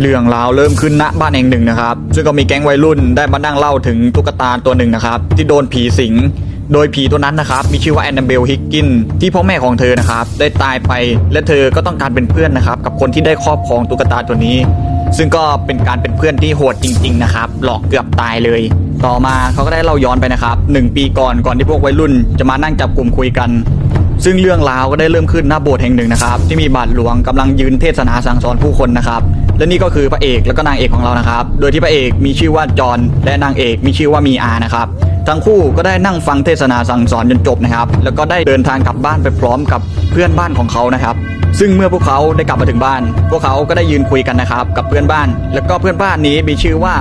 เรื่องราวเริ่มขึ้นณบ้านแห่งหนึ่งนะครับ ซึ่งก็มีแก๊งวัยรุ่นได้มานั่งเล่าถึงตุ๊กตาตัวหนึ่งนะครับ ที่โดนผีสิง โดยผีตัวนั้นนะครับ มีชื่อว่าแอนนาเบลฮิกกิน ที่พ่อแม่ของเธอนะครับ ได้ตายไปและเธอก็ต้องการเป็นเพื่อนนะครับ กับคนที่ได้ครอบครองตุ๊กตาตัวนี้ ซึ่งก็เป็นการเป็นเพื่อนที่โหดจริง ๆ นะครับ หลอกเกือบตายเลย ต่อมาเขาก็ได้เล่าย้อนไปนะครับหนึ่งปีก่อนก่อนที่พวกวัยรุ่น จะมานั่งจับกลุ่มคุยกันซึ่งเรื่องราวก็ได้เริ่มขึ้นหน้าโบสถ์แห่งหนึ่งนะครับ ที่มีบาทหลวงกำลังยืนเทศนาสั่งสอนผู้คนนะครับ และนี่ก็คือพระเอกแล้วก็นางเอกของเรานะครับ โดยที่พระเอกมีชื่อว่าจอห์นและนางเอกมีชื่อว่ามีอานะครับ ทั้งคู่ก็ได้นั่งฟังเทศนาสั่งสอนจนจบนะครับ แล้วก็ได้เดินทางกลับบ้านไปพร้อมกับเพื่อนบ้านของเขานะครับ ซึ่งเมื่อพวกเขาได้กลับมาถึงบ้าน พวกเขาก็ได้ยืนคุยกันนะครับ กับเพื่อนบ้าน แล้วก็เพื่อนบ้านนี้มีชื่อว่า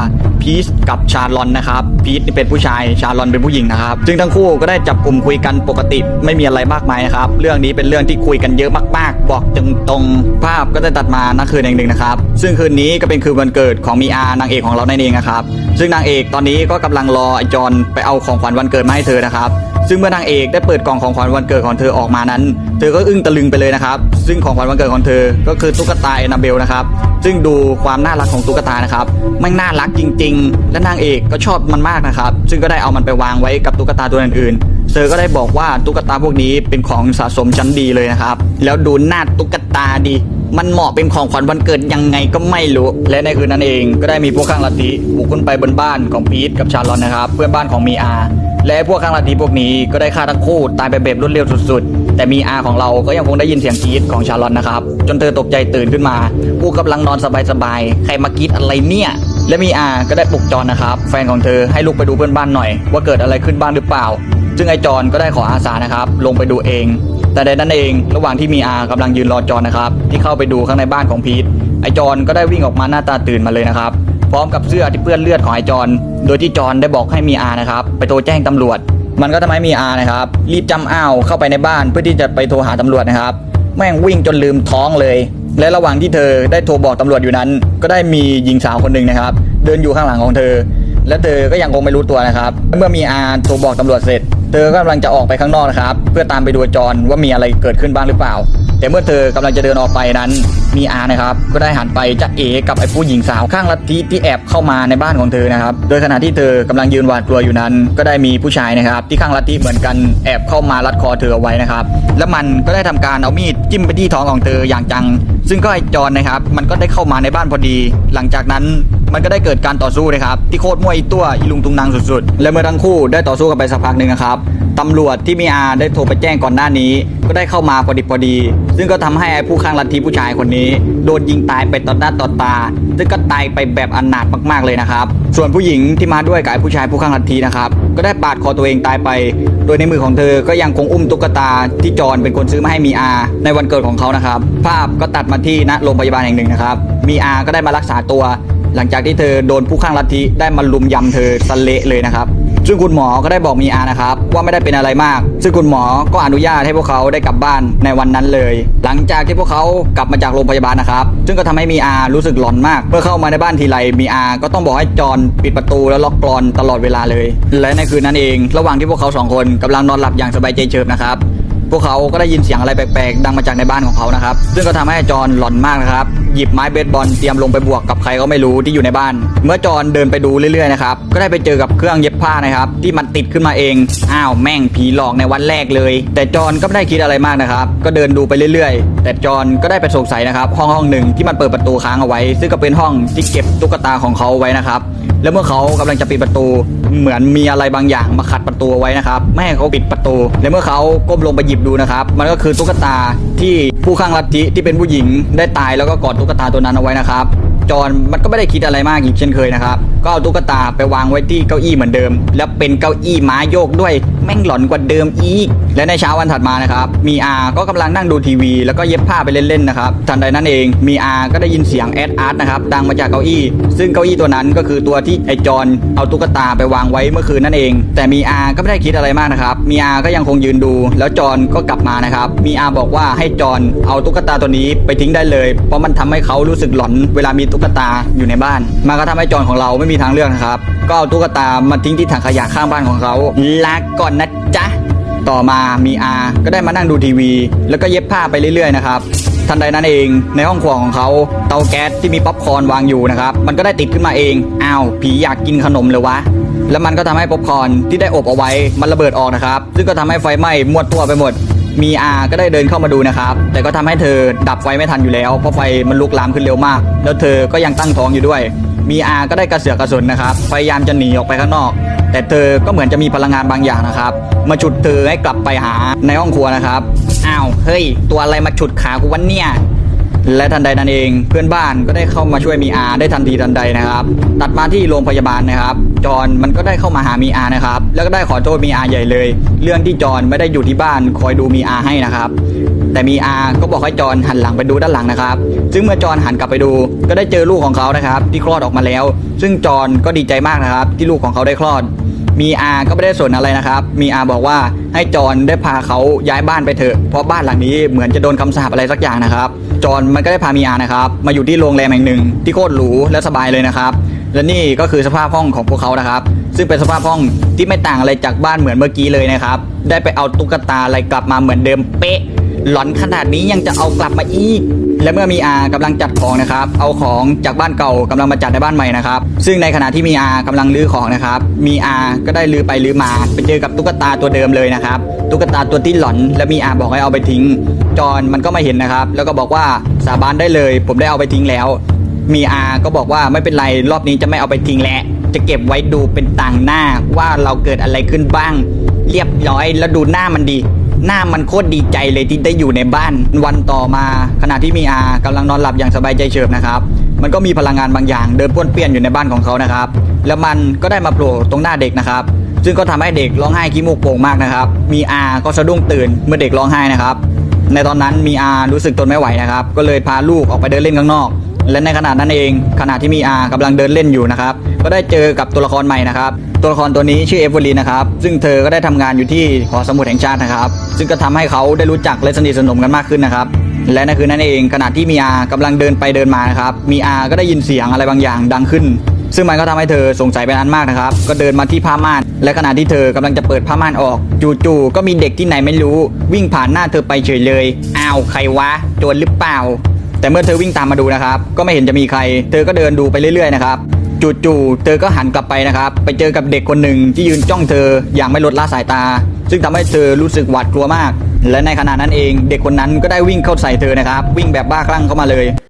พีชกับชาลอนนะครับพีชนี่เป็นผู้ชายชาลอนเป็นผู้หญิงนะครับซึ่งทั้งคู่ก็ได้จับกลุ่มคุยกันปกติไม่มีอะไรมากมายนะครับเรื่องนี้เป็นเรื่องที่คุยกันเยอะมาก ๆ บอกตรงตรงๆภาพก็ได้ตัดมาณคืนแห่งหนึ่งนะครับซึ่งคืนนี้ก็เป็นคืนวันเกิดของมีอานางเอกของเรานั่นเองนะครับ ซึ่งนางเอกตอนนี้ก็กำลังรอไอจอนไปเอาของขวัญวันเกิดมาให้เธอนะครับ ซึ่งเมื่อนางเอกได้เปิดกล่องของขวัญวันเกิดของเธอออกมานั้น เธอก็อึ้งตะลึงไปเลยนะครับ ซึ่งของขวัญวันเกิดของเธอ ก็คือตุ๊กตาแอนนาเบลนะครับ ซึ่งดูความน่ารักของตุ๊กตานะครับมันน่ารักจริง ๆ และนางเอกก็ชอบมันมากนะครับ ซึ่งก็ได้เอามันไปวางไว้กับตุ๊กตาตัวอื่นๆ เธอก็ได้บอกว่าตุ๊กตาพวกนี้เป็นของสะสมชั้นดีเลยนะครับ แล้วดูหน้าตุ๊กตาดี มันเหมาะเป็นของขวัญวันเกิดยังไงก็ไม่รู้ และในคืนนั้นเองก็ได้มีพวกข้างลัทธิบุกขึ้นไปบนบ้านของพีทกับชาร์ลอนนะครับ เพื่อนบ้านของมีอาและพวกข้างลัทธิพวกนี้ก็ได้ฆ่าทั้งคู่ตายไปแบบรวดเร็วสุดๆ แต่มีอาของเราก็ยังคงได้ยินเสียงกรีดของชาร์ลอนนะครับ จนเธอตกใจตื่นขึ้นมา ผู้กำลังนอนสบายๆ ใครมากรีดอะไรเนี่ยและมีอาก็ได้ปลุกจอนนะครับ แฟนของเธอให้ลุกไปดูเพื่อนบ้านหน่อย ว่าเกิดอะไรขึ้นบ้างหรือเปล่า ซึ่งไอจอนก็ได้ขออาสานะครับลงไปดูเอง แต่ในนั้นเองระหว่างที่มีอากำลังยืนรอจอนนะครับที่เข้าไปดูข้างในบ้านของพีทไอจอนก็ได้วิ่งออกมาหน้าตาตื่นมาเลยนะครับพร้อมกับเสื้อที่เปื้อนเลือดของไอจอน โดยที่จอนได้บอกให้มีอานะครับไปโทรแจ้งตำรวจ มันก็ทำให้มีอานะครับรีบจำอ้าวเข้าไปในบ้านเพื่อที่จะไปโทรหาตำรวจนะครับ แม่งวิ่งจนลืมท้องเลย และระหว่างที่เธอได้โทรบอกตำรวจอยู่นั้น ก็ได้มีหญิงสาวคนหนึ่งนะครับ เดินอยู่ข้างหลังของเธอ และเธอก็ยังคงไม่รู้ตัวนะครับ เมื่อมีอาโทรบอกตำรวจเสร็จ เธอก็กำลังจะออกไปข้างนอกนะครับ เพื่อตามไปดูจอนว่ามีอะไรเกิดขึ้นบ้างหรือเปล่า แต่เมื่อเธอกำลังจะเดินออกไปนั้น มีอานะครับ ก็ได้หันไปจะเอกับไอ้ผู้หญิงสาวข้างลัทธิที่แอบเข้ามาในบ้านของเธอนะครับ โดยขณะที่เธอกำลังยืนหวาดกลัวอยู่นั้น ก็ได้มีผู้ชายนะครับ ที่ข้างลัทธิเหมือนกันแอบเข้ามารัดคอเธอเอาไว้นะครับ แล้วมันก็ได้ทำการเอามีดจิ้มไปที่ท้องของเธออย่างจัง ซึ่งก็ไอ้จอนนะครับ มันก็ได้เข้ามาในบ้านพอดี หลังจากนั้นมันก็ได้เกิดการต่อสู้นะครับ ที่โคตรมั่วอีตัวอีลุงตุงนางสุดๆ และเมื่อทั้งคู่ได้ต่อสู้กันไปสักพักหนึ่งนะครับ ตำรวจที่มีอาได้โทรไปแจ้งก่อนหน้านี้ ก็ได้เข้ามาพอดีพอดี ซึ่งก็ทำให้ไอ้ผู้ข้างลัทธิผู้ชายคนนี้ โดนยิงตายไปต่อหน้าต่อตา ซึ่งก็ตายไปแบบอนาถมากๆเลยนะครับ ส่วนผู้หญิงที่มาด้วยกับผู้ชายผู้ข้างลัทธินะครับก็ได้ปาดคอตัวเองตายไป โดยในมือของเธอก็ยังคงอุ้มตุ๊กตาที่จอนเป็นคนซื้อมาให้มีอาในวันเกิดของเขานะครับ ภาพก็ตัดมาที่ณโรงพยาบาลแห่งหนึ่งนะครับ มีอาก็ได้มารักษาตัว หลังจากที่เธอโดนผู้ข้างลัทธิได้มาลุมยำเธอสเละเลยนะครับ ซึ่งคุณหมอก็ได้บอกมีอานะครับว่าไม่ได้เป็นอะไรมาก ซึ่งคุณหมอก็อนุญาตให้พวกเขาได้กลับบ้านในวันนั้นเลย หลังจากที่พวกเขากลับมาจากโรงพยาบาลนะครับ ซึ่งก็ทำให้มีอารู้สึกหลอนมาก เมื่อเข้ามาในบ้านทีไรมีอาก็ต้องบอกให้จอนปิดประตูแล้วล็อกกรอนตลอดเวลาเลย และในคืนนั้นเอง ระหว่างที่พวกเขาสองคนกำลังนอนหลับอย่างสบายใจเฉิบนะครับ พวกเขาก็ได้ยินเสียงอะไรแปลกๆ ดังมาจากในบ้านของเขานะครับ ซึ่งก็ทำให้จอห์นหลอนมากนะครับ หยิบไม้เบสบอลเตรียมลงไปบวกกับใครก็ไม่รู้ที่อยู่ในบ้าน เมื่อจอห์นเดินไปดูเรื่อยๆนะครับ ก็ได้ไปเจอกับเครื่องเย็บผ้านะครับ ที่มันติดขึ้นมาเอง อ้าวแม่งผีหลอกในวันแรกเลย แต่จอห์นก็ไม่ได้คิดอะไรมากนะครับ ก็เดินดูไปเรื่อยๆ แต่จอห์นก็ได้ไปสงสัยนะครับ ห้องห้องหนึ่งที่มันเปิดประตูค้างเอาไว้ ซึ่งก็เป็นห้องที่เก็บตุ๊กตาของเขาไว้นะครับ แล้วเมื่อเขากำลังจะปิดประตู เหมือนมีอะไรบางอย่างมาขัดประตูเอาไว้นะครับไม่ให้เขาปิดประตู และเมื่อเขาก้มลงไปหยิบดูนะครับ มันก็คือตุ๊กตาที่ผู้ข้างลัทธิที่เป็นผู้หญิงได้ตายแล้วก็กอดตุ๊กตาตัวนั้นเอาไว้นะครับจอห์นมันก็ไม่ได้คิดอะไรมากอีกเช่นเคยนะครับก็เอาตุ๊กตาไปวางไว้ที่เก้าอี้เหมือนเดิม แล้วเป็นเก้าอี้ม้าโยกด้วยแม่งหลอนกว่าเดิมอีก และในเช้าวันถัดมานะครับมีอาก็กำลังนั่งดูทีวี แล้วก็เย็บผ้าไปเล่นๆนะครับทันใดนั้นเองมีอาก็ได้ยินเสียงแอดอาร์ตนะครับดังมาจากเก้าอี้ ซึ่งเก้าอี้ตัวนั้นก็คือตัวที่ไอจอนเอาตุ๊กตาไปวางไว้เมื่อคืนนั่นเอง แต่มีอาก็ไม่ได้คิดอะไรมากนะครับมีอาก็ยังคงยืนดู แล้วจอนก็กลับมานะครับมีอาบอกว่าให้จอนเอาตุ๊กตาตัวนี้ไปทิ้งได้เลย เพราะมันทำให้เขารู้สึกหลอนเวลามีตุ๊กตาอยู่ในบ้านมันก็ทำให้จอนของเราไม่มีทางเลือกนะครับ ก็เอาตุ๊กตามาทิ้งที่ถังขยะข้างบ้านของเขาลาก่อนนะจ๊ะ ต่อมามีอาก็ได้มานั่งดูทีวี แล้วก็เย็บผ้าไปเรื่อยๆนะครับทันใดนั้นเองในห้องครัวของเขาเตาแก๊สที่มีป๊อปคอร์นวางอยู่นะครับ มันก็ได้ติดขึ้นมาเองอ้าวผีอยากกินขนมเลยวะ แล้วมันก็ทำให้ป๊อปคอร์นที่ได้อบเอาไว้มันระเบิดออกนะครับ ซึ่งก็ทำให้ไฟไหม้มวดทั่วไปหมด มีอาก็ได้เดินเข้ามาดูนะครับ แต่ก็ทำให้เธอดับไฟไม่ทันอยู่แล้วเพราะไฟมันลุกลามขึ้นเร็วมาก แล้วเธอก็ยังตั้งท้องอยู่ด้วย มีอาก็ได้กระเสือกกระสนนะครับ พยายามจะหนีออกไปข้างนอก แต่เธอก็เหมือนจะมีพลังงานบางอย่างนะครับ มาฉุดเธอให้กลับไปหาในห้องครัวนะครับ อ้าว เฮ้ย ตัวอะไรมาฉุดขากูวันเนี่ยและทันใดนั้นเองเพื่อนบ้านก็ได้เข้ามาช่วยมีอาได้ทันทีทันใดนะครับ ตัดมาที่โรงพยาบาลนะครับ จอนมันก็ได้เข้ามาหามีอานะครับ แล้วก็ได้ขอโทษมีอาใหญ่เลย เรื่องที่จอนไม่ได้อยู่ที่บ้านคอยดูมีอาให้นะครับ แต่มีอาก็บอกให้จอนหันหลังไปดูด้านหลังนะครับ ซึ่งเมื่อจอนหันกลับไปดูก็ได้เจอลูกของเขานะครับ ที่คลอดออกมาแล้ว ซึ่งจอนก็ดีใจมากนะครับ ที่ลูกของเขาได้คลอด มีอาก็ไม่ได้สนอะไรนะครับ มีอาบอกว่าให้จอนได้พาเขาย้ายบ้านไปเถอะ เพราะบ้านหลังนี้เหมือนจะโดนคำสาปอะไรสักอย่างนะครับ จอนมันก็ได้พามีอานะครับ มาอยู่ที่โรงแรมแห่งหนึ่งที่โคตรหรูและสบายเลยนะครับ และนี่ก็คือสภาพห้องของพวกเขานะครับซึ่งเป็นสภาพห้องที่ไม่ต่างอะไรจากบ้านเหมือนเมื่อกี้เลยนะครับ ได้ไปเอาตุ๊กตาอะไรกลับมาเหมือนเดิมเป๊ะ หลอนขนาดนี้ยังจะเอากลับมาอีก และเมื่อมีอากำลังจัดของนะครับ เอาของจากบ้านเก่ากำลังมาจัดในบ้านใหม่นะครับ ซึ่งในขณะที่มีอากำลังลื้อของนะครับ มีอาก็ได้ลื้อไปลื้อมาไปเจอกับตุ๊กตาตัวเดิมเลยนะครับ ตุ๊กตาตัวที่หลอน และมีอาบอกให้เอาไปทิ้ง จอนมันก็ไม่เห็นนะครับ แล้วก็บอกว่าสาบานได้เลย ผมได้เอาไปทิ้งแล้ว มีอาก็บอกว่าไม่เป็นไรรอบนี้จะไม่เอาไปทิ้งแล้วจะเก็บไว้ดูเป็นต่างหน้าว่าเราเกิดอะไรขึ้นบ้าง เรียบร้อยแล้วดูหน้ามันดี หน้ามันโคตรดีใจเลยที่ได้อยู่ในบ้าน วันต่อมาขณะที่มีอากำลังนอนหลับอย่างสบายใจเฉิบนะครับ มันก็มีพลังงานบางอย่าง เดินป้วนเปี้ยนอยู่ในบ้านของเขานะครับ แล้วมันก็ได้มาโผล่ตรงหน้าเด็กนะครับ ซึ่งก็ทำให้เด็กร้องไห้ขี้มูกโป่งมากนะครับ มีอาก็สะดุ้งตื่นเมื่อเด็กร้องไห้นะครับ ในตอนนั้นมีอารู้สึกทนไม่ไหวนะครับ ก็เลยพาลูกออกไปเดินเล่นข้างนอก และในขณะนั้นเองขณะที่มีอากำลังเดินเล่นอยู่นะครับ ก็ได้เจอกับตัวละครใหม่นะครับ ตัวละครตัวนี้ชื่อเอฟเวอรีนนะครับ ซึ่งเธอก็ได้ทำงานอยู่ที่หอสมุดแห่งชาตินะครับ ซึ่งก็ทำให้เขาได้รู้จักและสนิทสนมกันมากขึ้นนะครับ และในคืนนั้นเองขณะที่มีอากำลังเดินไปเดินมานะครับ มีอาก็ได้ยินเสียงอะไรบางอย่างดังขึ้น ซึ่งมันก็ทำให้เธอสงสัยเป็นอันมากนะครับ ก็เดินมาที่ผ้าม่าน และขณะที่เธอกำลังจะเปิดผ้าม่านออก จู่ๆก็มีเด็กที่ไหนไม่รู้ วิ่งผ่านหน้าเธอไปเฉยเลย อ้าวใครวะโจรหรือเปล่าแต่เมื่อเธอวิ่งตามมาดูนะครับ ก็ไม่เห็นจะมีใคร เธอก็เดินดูไปเรื่อยๆนะครับ จู่ๆ เธอก็หันกลับไปนะครับ ไปเจอกับเด็กคนหนึ่งที่ยืนจ้องเธออย่างไม่ลดละสายตา ซึ่งทำให้เธอรู้สึกหวาดกลัวมาก และในขณะนั้นเอง เด็กคนนั้นก็ได้วิ่งเข้าใส่เธอนะครับ วิ่งแบบบ้าคลั่งเข้ามาเลย